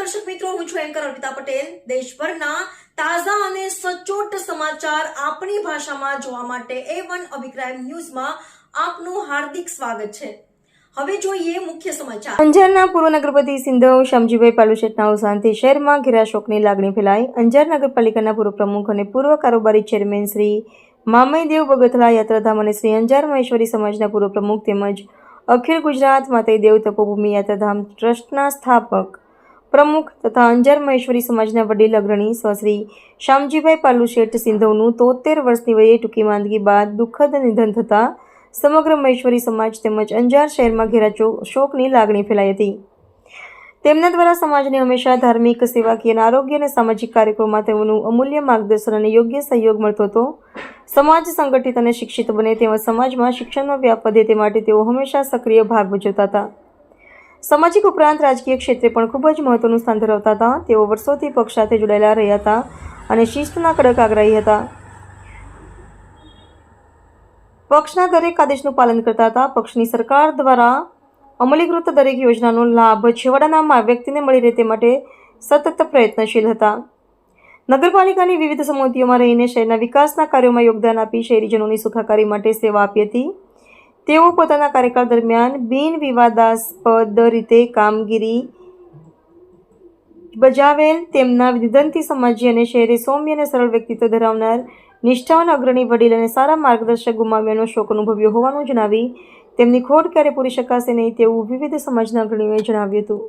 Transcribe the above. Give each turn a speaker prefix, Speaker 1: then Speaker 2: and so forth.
Speaker 1: દર્શક મિત્રો, હું છું એન્કર અર્પિતા પટેલ. દેશભરના તાજા અને સચોટ સમાચાર આપણી ભાષામાં જોવા માટે એ વન અભિપ્રાય ન્યૂઝમાં આપનું હાર્દિક સ્વાગત છે. હવે જોઈએ મુખ્ય સમાચાર.
Speaker 2: અંજારના પૂર્વ નગરપતિ સિંધવ શામજીભાઈ પાલુશેટના અવસાનથી શહેરમાં ઘેરા શોકની લાગણી ફેલાઈ. અંજાર નગરપાલિકાના પૂર્વ પ્રમુખ અને પૂર્વ કારોબારી ચેરમેન શ્રી મામયદેવ બગથલા યાત્રાધામ અને શ્રી અંજાર મહેશ્વરી સમાજના પૂર્વ પ્રમુખ તેમજ અખિલ ગુજરાત માતાઈ દેવ તપોભૂમિ યાત્રાધામ ટ્રસ્ટના સ્થાપક પ્રમુખ તથા અંજાર મહેશ્વરી સમાજના વડીલ અગ્રણી સ્વશ્રી શ્યામજીભાઈ પાલુ શેઠ સિંધવનું તોતેર વર્ષની વયે ટૂંકી માંદગી બાદ દુઃખદ નિધન થતાં સમગ્ર મહેશ્વરી સમાજ તેમજ અંજાર શહેરમાં ઘેરા શોકની લાગણી ફેલાઈ હતી. તેમના દ્વારા સમાજને હંમેશા ધાર્મિક, સેવાકીય આરોગ્ય અને સામાજિક કાર્યક્રમોમાં તેઓનું અમૂલ્ય માર્ગદર્શન અને યોગ્ય સહયોગ મળતો હતો. સમાજ સંગઠિત અને શિક્ષિત બને તેમજ સમાજમાં શિક્ષણનો વ્યાપ વધે તે માટે તેઓ હંમેશા સક્રિય ભાગ ભજવતા હતા. સામાજિક ઉપરાંત રાજકીય ક્ષેત્રે પણ ખૂબ જ મહત્વનું સ્થાન ધરાવતા હતા. તેઓ વર્ષોથી પક્ષ સાથે જોડાયેલા રહ્યા હતા અને શિસ્તના કડક આગ્રહી હતા. પક્ષના દરેક આદેશનું પાલન કરતા હતા. પક્ષની સરકાર દ્વારા અમલીકૃત દરેક યોજનાનો લાભ છેવાડાના વ્યક્તિને મળી રહે તે માટે સતત પ્રયત્નશીલ હતા. નગરપાલિકાની વિવિધ સમિતિઓમાં રહીને શહેરના વિકાસના કાર્યોમાં યોગદાન આપી શહેરીજનોની સુખાકારી માટે સેવા આપી હતી. તેઓ પોતાના કાર્યકાળ દરમિયાન બિન વિવાદાસ્પદ રીતે કામગીરી બજાવેલ તેમના નિધનથી સમાજી અને શહેરે સૌમ્ય અને સરળ વ્યક્તિત્વ ધરાવનાર નિષ્ઠાવાન અગ્રણી વડીલ અને સારા માર્ગદર્શક ગુમાવ્યાનો શોક અનુભવ્યો હોવાનું જણાવી તેમની ખોટ ક્યારે પૂરી શકાશે નહીં તેવું વિવિધ સમાજના અગ્રણીઓએ જણાવ્યું હતું.